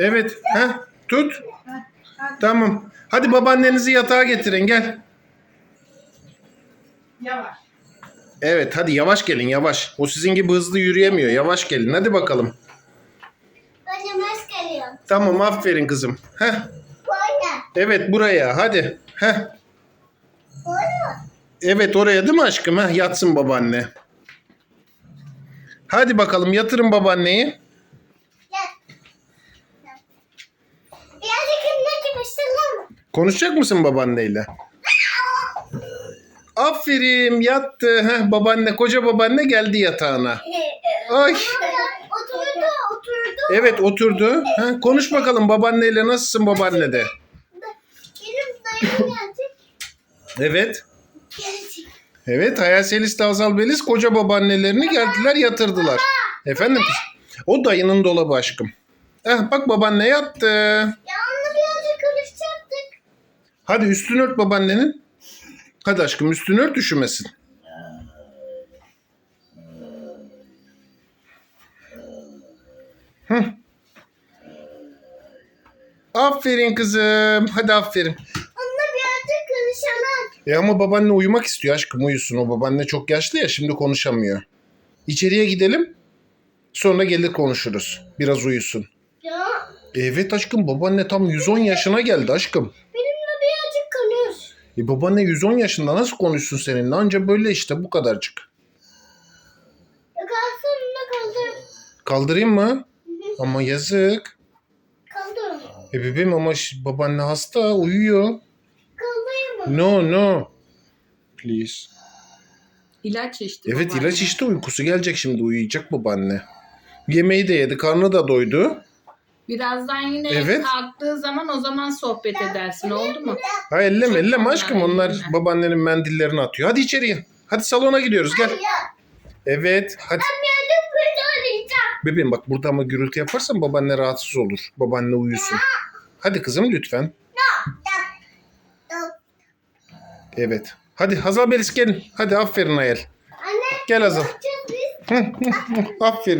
Evet. Heh, tut. Tamam. Hadi babaannenizi yatağa getirin gel. Yavaş. Evet hadi yavaş gelin yavaş. O sizin gibi hızlı yürüyemiyor. Yavaş gelin hadi bakalım. Hocam hoş geliyor. Tamam aferin kızım. Heh. Burada. Evet buraya hadi. Heh. Burada. Evet oraya değil mi aşkım? Heh, yatsın babaanne. Hadi bakalım yatırın babaanneyi. Gel. Birazcık önüne çıkıştıralım. Konuşacak mısın babaanneyle? Aferin yattı. Heh, babaanne koca babaanne geldi yatağına. Ay. Oturdu, oturdu. Evet oturdu. Heh, konuş bakalım babaanneyle nasılsın babaanne de. Benim dayım gelecek. Evet. Evet Hayal Selis de Azal Beliz koca babaannelerini geldiler yatırdılar. Efendim kız? O dayının dolabı aşkım. Eh, bak babaanne yattı. Ya. Hadi üstünü ört babaannenin. Hadi aşkım üstünü ört üşümesin. Hı. Aferin kızım. Hadi aferin. Onunla birazcık konuşalım. E ama babaanne uyumak istiyor aşkım uyusun. O babaanne çok yaşlı ya şimdi konuşamıyor. İçeriye gidelim. Sonra gelir konuşuruz. Biraz uyusun. Ya Evet aşkım babaanne tam 110 yaşına geldi aşkım. E babaanne 110 yaşında nasıl konuşsun seninle? Anca böyle işte bu kadarcık. Ya kalsın onunla kaldır. Kaldırayım mı? Ama yazık. Kaldır. E bebeğim ama ş- babaanne hasta uyuyor. Kaldırayım mı? No no. Please. İlaç içti. Evet babaanne. ilaç içti uykusu gelecek şimdi uyuyacak babaanne. Yemeği de yedi karnı da doydu. Birazdan yine Evet. kalktığı zaman o zaman sohbet edersin oldu mu? Ha elleme Çok elleme aşkım onlar babaannenin mendillerini atıyor. Hadi içeriye. Hadi salona gidiyoruz gel. Evet hadi. Bebeğim bak burada ama gürültü yaparsan babaanne rahatsız olur. Babaanne uyusun. Hadi kızım lütfen. Evet. Hadi Hazal Belis gelin. Hadi aferin Ayel. Anne Gel Hazal. biz. Aferin